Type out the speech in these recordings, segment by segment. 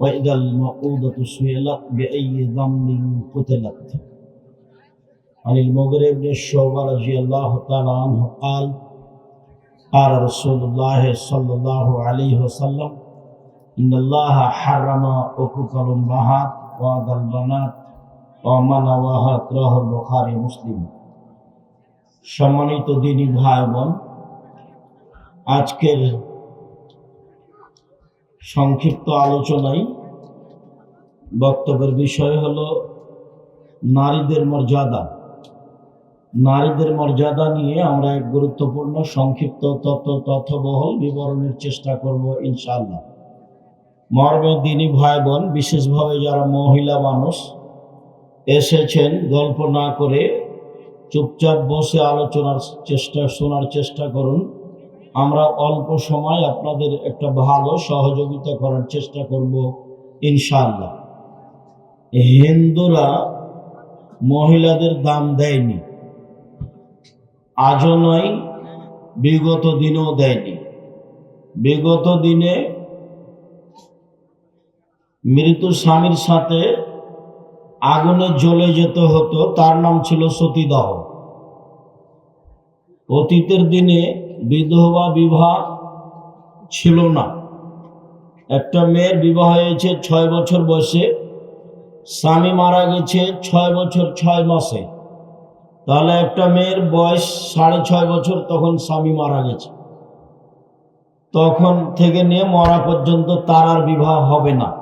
وإذا الموءودة سئلت بأي ذنب قتلت عن المغرب بن الشعبة رضي الله تعالى عنه قال قال رسول الله صلى الله عليه وسلم إن الله حرم حقوق الأمهات وعد البنات ومن وهات راه البخاري مسلم সম্মানিত দিনী ভাই বোন আজকের সংক্ষিপ্ত আলোচনায় বক্তব্যের বিষয় হলো নারীদের মর্যাদা। নারীদের মর্যাদা নিয়ে আমরা এক গুরুত্বপূর্ণ সংক্ষিপ্ত তথ্য তথ্যবহল বিবরণের চেষ্টা করব ইনশাল্লাহ মর্মে দিনী ভাই বোন বিশেষভাবে যারা মহিলা মানুষ, এসেছেন গল্প না করে চুপচাপ বসে আলোচনার চেষ্টা, শোনার চেষ্টা করুন। আমরা অল্প সময় আপনাদের একটা ভালো সহযোগিতা করার চেষ্টা করব, ইনশাআল্লাহ। হিন্দুরা মহিলাদের দাম দেয়নি। আজও নয়, বিগত দিনেও দেয়নি। বিগত দিনে মৃত স্বামীর সাথে আগুনে জ্বলে যেতে হতো, তার নাম ছিল সতীদাহ। অতীতের দিনে বিধবা বিবাহ ছিল না। একটা মেয়ের বিবাহ হয়েছে ছয় বছর বয়সে, স্বামী মারা গেছে ছয় বছর ছয় মাসে। তাহলে একটা মেয়ের বয়স সাড়ে ছয় বছর, তখন স্বামী মারা গেছে। তখন থেকে নিয়ে মরা পর্যন্ত তার আর বিবাহ হবে না।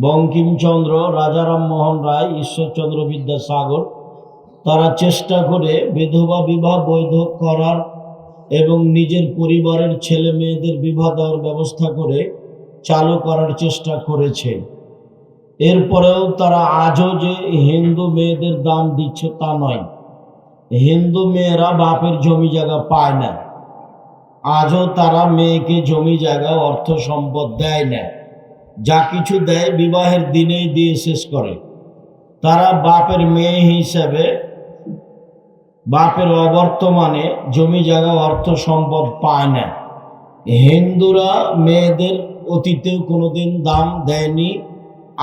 বঙ্কিমচন্দ্র, রাজারাম মোহন রায়, ঈশ্বরচন্দ্র বিদ্যাসাগর, তারা চেষ্টা করে বিধবা বিবাহ বৈধ করার এবং নিজের পরিবারের ছেলে মেয়েদের বিবাহ দেওয়ার ব্যবস্থা করে চালু করার চেষ্টা করেছে। এরপরেও তারা আজও যে হিন্দু মেয়েদের দাম দিচ্ছে তা নয়, হিন্দু মেয়েরা বাপের জমি জায়গা পায় না। আজও তারা মেয়েকে জমি জায়গা, অর্থ সম্পদ দেয় না। যা কিছু দেয় বিবাহের দিনেই দিয়ে শেষ করে। তারা বাপের মেয়ে হিসেবে বাপের অবর্তমানে জমি জায়গা, অর্থ সম্পদ পায় না। হিন্দুরা মেয়েদের অতীতেও কোনোদিন দাম দেয়নি,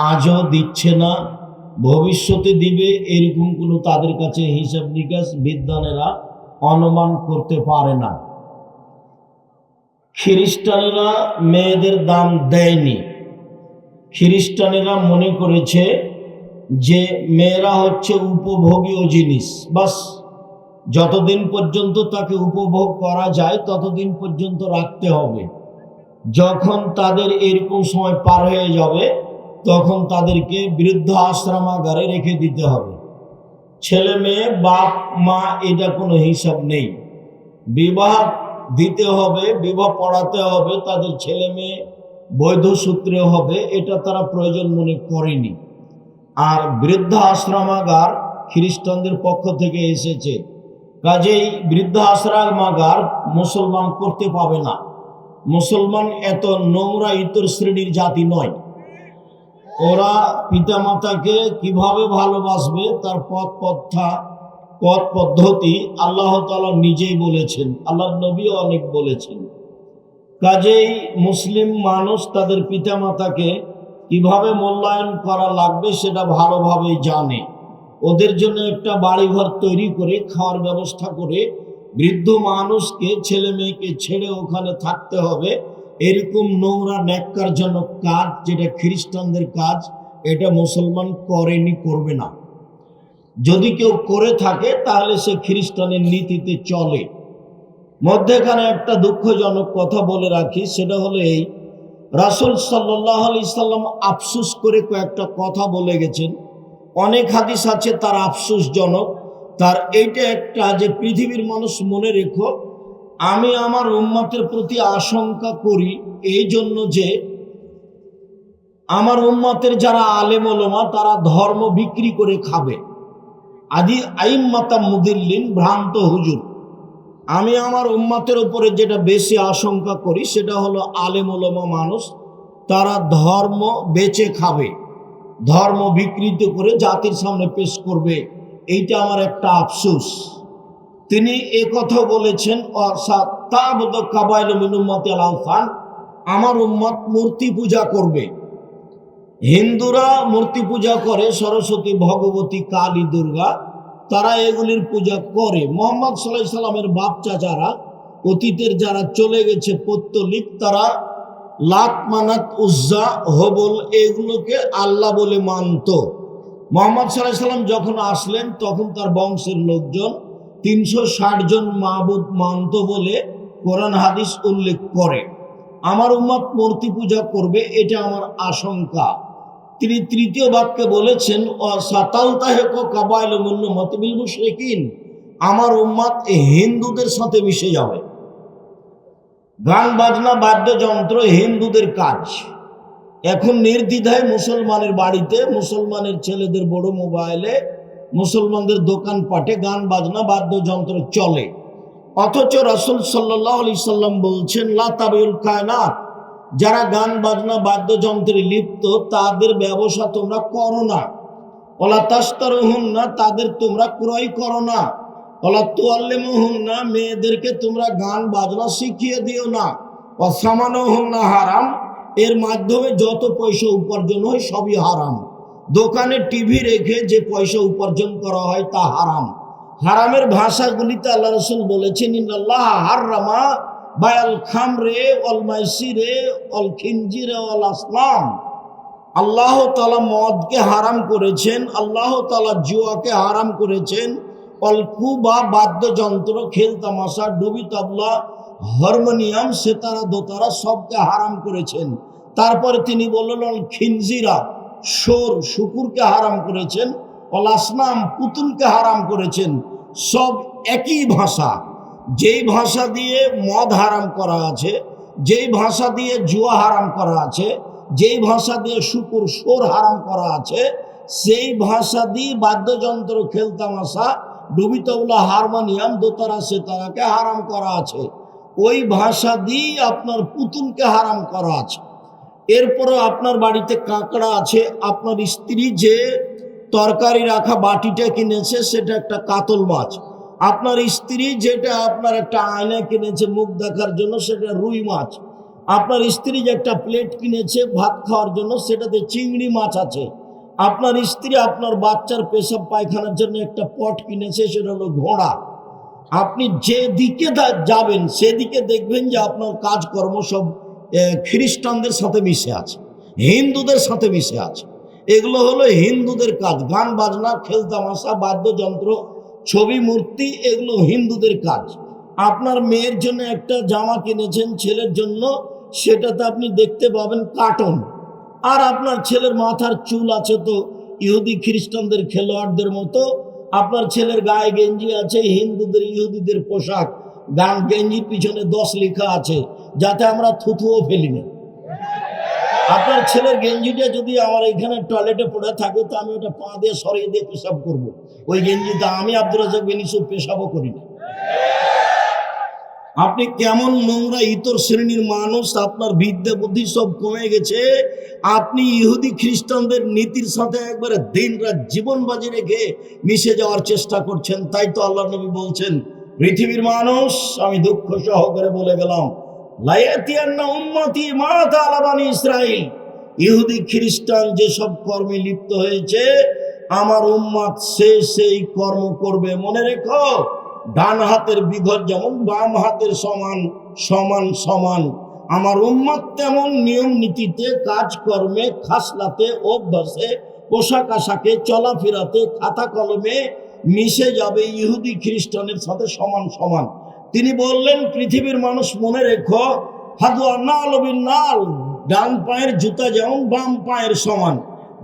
আজও দিচ্ছে না। ভবিষ্যতে দিবে, এরকম কোনো তাদের কাছে হিসাব নিকাশ বিদ্বানেরা অনুমান করতে পারে না। খ্রিস্টানেরা মেয়েদের দাম দেয়নি। খ্রিস্টানেরা মনে করেছে যে মেয়েরা হচ্ছে উপভোগীয় জিনিস, বাস। যতদিন পর্যন্ত তাকে উপভোগ করা যায়, ততদিন পর্যন্ত রাখতে হবে। যখন তাদের এরকম সময় পার হয়ে যাবে, তখন তাদেরকে বৃদ্ধ আশ্রমাগারে রেখে দিতে হবে। ছেলে মেয়ে, বাপ, মা, এটা কোনো হিসাব নেই। বিবাহ দিতে হবে, বিবাহ পড়াতে হবে, তাদের ছেলে মেয়ে বৈধ সূত্রে হবে, এটা তারা প্রয়োজন মনে করেনি। আর বৃদ্ধ আশ্রমাগার খ্রিস্টানদের পক্ষ থেকে এসেছে। কাজেই বৃদ্ধ আশ্রমাগার মুসলমান করতে পাবে না। মুসলমান এত নোংরা ইতর শ্রেণির জাতি নয়। ওরা পিতামাতাকে কীভাবে ভালোবাসবে তার পথ পথা, পথ পদ্ধতি আল্লাহ তালা নিজেই বলেছেন। আল্লাহ নবীও অনেক বলেছেন। কাজেই মুসলিম মানুষ তাদের পিতামাতাকে কীভাবে মূল্যায়ন করা লাগবে সেটা ভালোভাবেই জানে। ওদের জন্য একটা বাড়িঘর তৈরি করে, খাওয়ার ব্যবস্থা করে বৃদ্ধ মানুষকে, ছেলে মেয়েকে ছেড়ে ওখানে থাকতে হবে। এরকম নোংরা, ন্যাক্কারজনক কাজ, যেটা খ্রিস্টানদের কাজ, এটা মুসলমান করেনি, করবে না। যদি কেউ করে থাকে, তাহলে সে খ্রিস্টানের নীতিতে চলে। মধ্যেখানে একটা দুঃখজনক কথা বলে রাখি, সেটা হলো এই, রাসুল সাল্লাহ আলি সাল্লাম আফসুস করে কয়েকটা কথা বলে গেছেন। অনেক হাদিস আছে, তার আফসোসজনক। তার এইটা একটা যে পৃথিবীর মানুষ মনে রেখো, আমি আমার উম্মাতের প্রতি আশঙ্কা করি এই জন্য যে আমার উম্মাতের যারা আলেম ওলমা, তারা ধর্ম বিক্রি করে খাবে। আদি আইম মাতা মুদিল্লিন, ভ্রান্ত হুজুর। আমি আমার উম্মাতের উপরে যেটা বেশি আশঙ্কা করি, সেটা হলো আলেম ওলমা মানুষ, তারা ধর্ম বেচে খাবে। ধর্ম বিকৃত করে জাতির সামনে পেশ করবে, এইটা আমার একটা আফসোস। তিনি কথা বলেছেন আলাউফান আমার উম্মত মূর্তি পূজা করবে। হিন্দুরা মূর্তি পূজা করে, সরস্বতী, ভগবতী, কালী, দুর্গা, তারা এগুলির পূজা করে। মোহাম্মদ সাল্লাহ সাল্লামের বাপ চাচারা, অতীতের যারা চলে গেছে পত্তলিক, তারা লাত মানাত উজ্জা হবল, এগুলোকে আল্লাহ বলে মানত। মোহাম্মদ সাল্লাহ সাল্লাম যখন আসলেন, তখন তার বংশের লোকজন তিনশো ষাট জন মাহবুদ মানত বলে কোরআন হাদিস উল্লেখ করে। আমার উম্মত মূর্তি পূজা করবে, এটা আমার আশঙ্কা। তিনি তৃতীয় বাক্যে বলেছেন আমার উম্মাদ হিন্দুদের সাথে মিশে যাবে। গান বাজনা বাদ্যযন্ত্র, হিন্দুদের কাজ। এখন নির্দ্বিধায় মুসলমানের বাড়িতে, মুসলমানের ছেলেদের বড় মোবাইলে, মুসলমানদের দোকানপাটে গান বাজনা বাদ্যযন্ত্র চলে। অথচ রাসুল সাল্লাহ আলি সাল্লাম বলছেন লাতাবিউল কায়নাত। যারা গান বাজনা বাদ্যযন্ত্রে লিপ্ত, তাদের ব্যবসা তোমরা করো না। ওলা তাস্তার না তাদের তোমরা ক্রয় করো না। ওলা তোয়াল্লেম না, মেয়েদেরকে তোমরা গান বাজনা শিখিয়ে দিও না। অসামানো না, হারাম। এর মাধ্যমে যত পয়সা উপার্জন হয়, সবই হারাম। দোকানে টিভি রেখে যে পয়সা উপার্জন করা হয়, তা হারাম। হারামের ভাষাগুলিতে আল্লাহ রসুল বলেছেন, ইন্নাল্লাহ হাররামা বায়াল খামরে অল মাইসিরে অল খিনজিরে অল আসলাম। আল্লাহ তালা মদকে হারাম করেছেন, আল্লাহ তালা জুয়াকে হারাম করেছেন অল্পু বা বাদ্যযন্ত্র, খেল তামাশা, ডুবি তবলা, হারমোনিয়াম, সেতারা, দোতারা সবকে হারাম করেছেন। তারপরে তিনি বললেন, খিনজিরা সোর শুকুরকে হারাম করেছেন অল আসনাম পুতুলকে হারাম করেছেন, সব একই ভাষা। যেই ভাষা দিয়ে মদ হারাম করা আছে, যেই ভাষা দিয়ে জুয়া হারাম করা আছে, যেই ভাষা দিয়ে শুকুর সোর হারাম করা আছে, সেই ভাষা দিয়ে বাদ্যযন্ত্র খেলতামাশা ডুবিতবলা হারমোনিয়াম দোতারা সেতারাকে হারাম করা আছে। ওই ভাষা দিয়ে আপনার পুতুলকে হারাম করা আছে। এরপরও আপনার বাড়িতে কাঁকড়া আছে, আপনার স্ত্রী যে তরকারি রাখা বাটিটা কিনেছে, সেটা একটা কাতল মাছ। আপনার স্ত্রী যেটা আপনার একটা আয়না কিনেছে মুখ দেখার জন্য, সেটা রুই মাছ। আপনার স্ত্রী যে একটা প্লেট কিনেছে ভাত খাওয়ার জন্য, সেটাতে চিংড়ি মাছ আছে। আপনার স্ত্রী আপনার বাচ্চার পেশাব পায়খানার জন্য একটা পট কিনেছে, সেটা হলো ঘোড়া। আপনি যে দিকে যাবেন, সেদিকে দেখবেন যে আপনার কাজকর্ম সব খ্রিস্টানদের সাথে মিশে আছে, হিন্দুদের সাথে মিশে আছে। এগুলো হলো হিন্দুদের কাজ, গান, বাজনা খেলতামাশা বাদ্যযন্ত্র, ছবি, মূর্তি, এগুলো হিন্দুদের কাজ। আপনার মেয়ের জন্য একটা জামা কিনেছেন, ছেলের জন্য, সেটাতে আপনি দেখতে পাবেন কার্টন আর আপনার ছেলের মাথার চুল আছে তো, ইহুদি খ্রিস্টানদের খেলোয়াড়দের মতো। আপনার ছেলের গায়ে গেঞ্জি আছে, হিন্দুদের, ইহুদিদের পোশাক। গান গেঞ্জির পিছনে দশ লেখা আছে, যাতে আমরা থুথুও ফেলি না। আপনার ছেলের গেঞ্জিটা যদি আমার এখানে টয়লেটে পড়ে থাকে, তো আমি ওটা পা দিয়ে সরিয়ে দিয়ে পেশাব করব। ওই গেঞ্জিটা আমি আব্দুল রাজাক বিন পেশাবও করি না। আপনি কেমন নোংরা ইতর শ্রেণির মানুষ, আপনার বিদ্যা বুদ্ধি সব কমে গেছে। আপনি ইহুদি খ্রিস্টানদের নীতির সাথে একবারে দিন রাত জীবন বাজি রেখে মিশে যাওয়ার চেষ্টা করছেন, তাই তো আল্লাহ নবী বলছেন, পৃথিবীর মানুষ, আমি দুঃখ সহকারে বলে গেলাম ইহুদি খ্রিস্টান যেসব কর্মে লিপ্ত হয়েছে, আমার উম্মাদ সে সেই কর্ম করবে। মনে রেখো ডান হাতের বিঘর যেমন, বাম হাতের সমান সমান সমান। আমার উম্মত তেমন নিয়ম নীতিতে, কাজকর্মে, খাসলাতে, অভ্যাসে, পোশাক আশাকে, চলাফেরাতে, খাতা কলমে মিশে যাবে ইহুদি খ্রিস্টানের সাথে সমান সমান। তিনি বললেন, পৃথিবীর মানুষ মনে রেখো হাদু নাল নাল ডান পায়ের জুতা যেমন, বাম পায়ের সমান।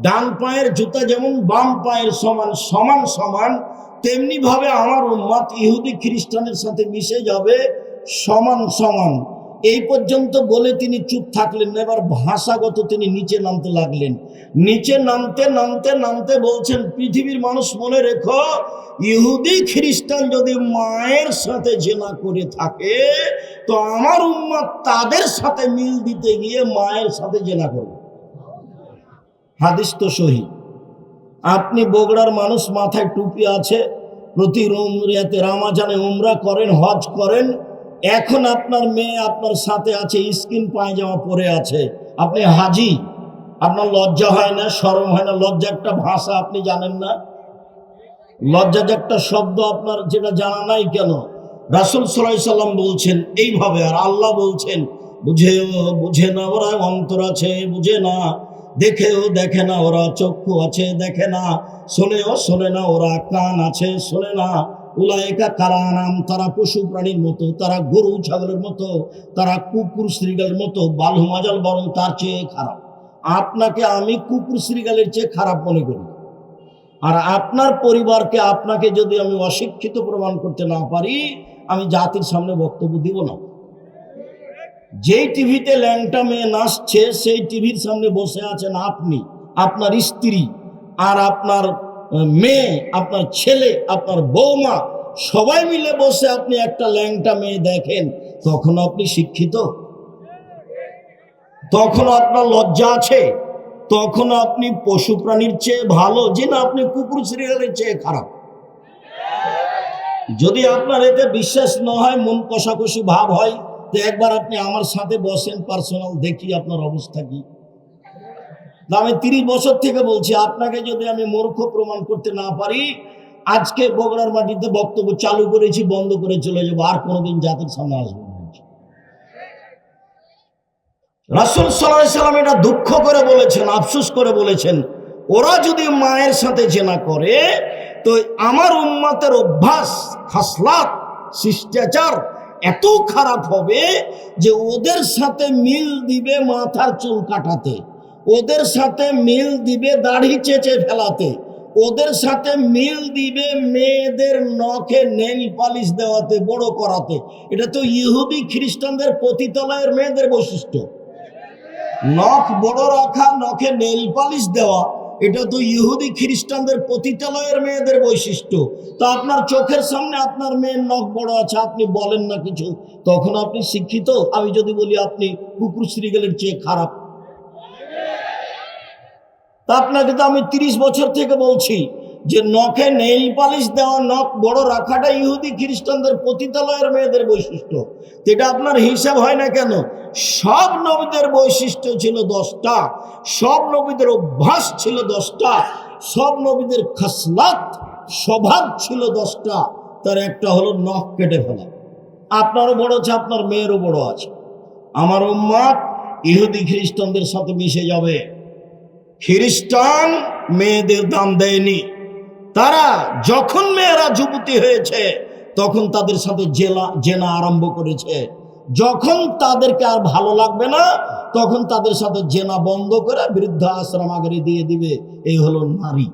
ডান পায়ের জুতা যেমন, বাম পায়ের সমান সমান সমান। তেমনি ভাবে আমার উম্মত ইহুদি খ্রিস্টানের সাথে মিশে যাবে, সমান সমান। এই পর্যন্ত বলে তিনি চুপ থাকলেন না, এবার ভাষাগত তিনি নিচে নামতে লাগলেন। নিচে নামতে নামতে নামতে বলছেন, পৃথিবীর মানুষ মনে রেখো, ইহুদি খ্রিস্টান যদি মায়ের সাথে জেনা করে থাকে, তো আমার উম্মত তাদের সাথে মিল দিতে গিয়ে মায়ের সাথে জেনা করবে। হাদিস তো সহি। আপনি বগুড়ার মানুষ, মাথায় টুপি আছে প্রতি রুমরিয়াতে রামাজানে উমরা করেন, হজ করেন, এখন আপনার মেয়ে আপনার সাথে আছে, স্কিন পায়জামা পরে আছে। আপনি হাজি, আপনার লজ্জা হয় না, শরম হয় না, লজ্জা একটা ভাষা, আপনি জানেন না? লজ্জা যে একটা শব্দ আপনার, যেটা জানা নাই কেন? রাসুল সাল্লাহ সাল্লাম বলছেন, এইভাবে, আর আল্লাহ বলছেন বুঝে বুঝে না, ওরা অন্তর আছে, বুঝে না। দেখেও দেখে না, ওরা চক্ষু আছে দেখে না। শোনেও শোনে না, ওরা কান আছে শোনে না। উলায়িকা কারা নাম, তারা পশু প্রাণীর মতো, তারা গরু ছাগলের মতো, তারা কুকুর শ্রীগালের মতো, বালু মাজাল বরং তার চেয়ে খারাপ। আপনাকে আমি কুকুর শ্রীগালের চেয়ে খারাপ মনে করি। আর আপনার পরিবারকে আপনাকে যদি আমি অশিক্ষিত প্রমাণ করতে না পারি, আমি জাতির সামনে বক্তব্য দিব না। যেই টিভিতে ল্যাংটা মেয়ে নাচছে, সেই টিভির সামনে বসে আছেন আপনি, আপনার স্ত্রী আর আপনার মেয়ে, আপনার ছেলে, আপনার বৌমা, সবাই মিলে বসে আপনি একটা ল্যাংটা মেয়ে দেখেন তখন আপনি শিক্ষিত? তখন আপনার লজ্জা আছে? তখন আপনি পশু প্রাণীর চেয়ে ভালো? যে না, আপনি কুকুর সিরিয়ালের চেয়ে খারাপ। যদি আপনার এতে বিশ্বাস না হয়, মন কষাকষি ভাব হয় তো একবার আপনি আমার সাথে বসেন পার্সোনাল দেখি আপনার অবস্থা কি। আমি তিরিশ বছর থেকে বলছি, আপনাকে যদি আমি মূর্খ প্রমাণ করতে না পারি, আজকে বগড়ার মাটিতে বক্তব্য চালু করেছি, বন্ধ করে চলে যাব, আর কোনোদিন জাতির সামনে আসব রাসুল সাল্লাম এটা দুঃখ করে বলেছেন, আফসোস করে বলেছেন, ওরা যদি মায়ের সাথে জেনা করে, তো আমার উম্মাতের অভ্যাস, খাসলাত, শিষ্টাচার এত খারাপ হবে যে ওদের সাথে মিল দিবে মাথার চুল কাটাতে, ওদের সাথে মিল দিবে দাড়ি চেঁচে ফেলাতে, ওদের সাথে মিল দিবে মেয়েদের নখে নেল পালিশ দেওয়াতে, বড় করাতে। এটা তো ইহুদি খ্রিস্টানদের পতিতলয়ের মেয়েদের বৈশিষ্ট্য। নখ বড় রাখা, নখে নেল পালিশ দেওয়া এটা তো ইহুদি খ্রিস্টানদের পতিতালয়ের মেয়েদের বৈশিষ্ট্য। তা আপনার চোখের সামনে আপনার মেয়ের নখ বড় আছে, আপনি বলেন না কিছু। তখন আপনি শিক্ষিত? আমি যদি বলি আপনি কুকুর শ্রীগেলের চেয়ে খারাপ। তা আপনাকে তো আমি তিরিশ বছর থেকে বলছি। যে নখে নেইল পালিশ দেওয়া নখ বড় রাখাটা ইহুদি খ্রিস্টানদের পতিতালয়ের মেয়েদের বৈশিষ্ট্য। এটা আপনার হিসাব হয় না কেন? সব নবীদের বৈশিষ্ট্য ছিল দশটা, সব নবীদের অভ্যাস ছিল দশটা, সব নবীদের খাসলাত, স্বভাব ছিল দশটা, তার একটা হলো নখ কেটে ফেলা। আপনারও বড় আছে, আপনার মেয়েরও বড় আছে। আমার উম্মাদ ইহুদি খ্রিস্টানদের সাথে মিশে যাবে। খ্রিস্টান মেয়েদের দাম দেয়নি। তারা যখন মেয়েরা যুবতী হয়েছে, তখন তাদের সাথে জেলা, জেনা আরম্ভ করেছে। যখন তাদেরকে আর ভালো লাগবে না, তখন তাদের সাথে জেনা বন্ধ করে বৃদ্ধ আশ্রম আগরে দিয়ে দিবে। এই হলো নারী।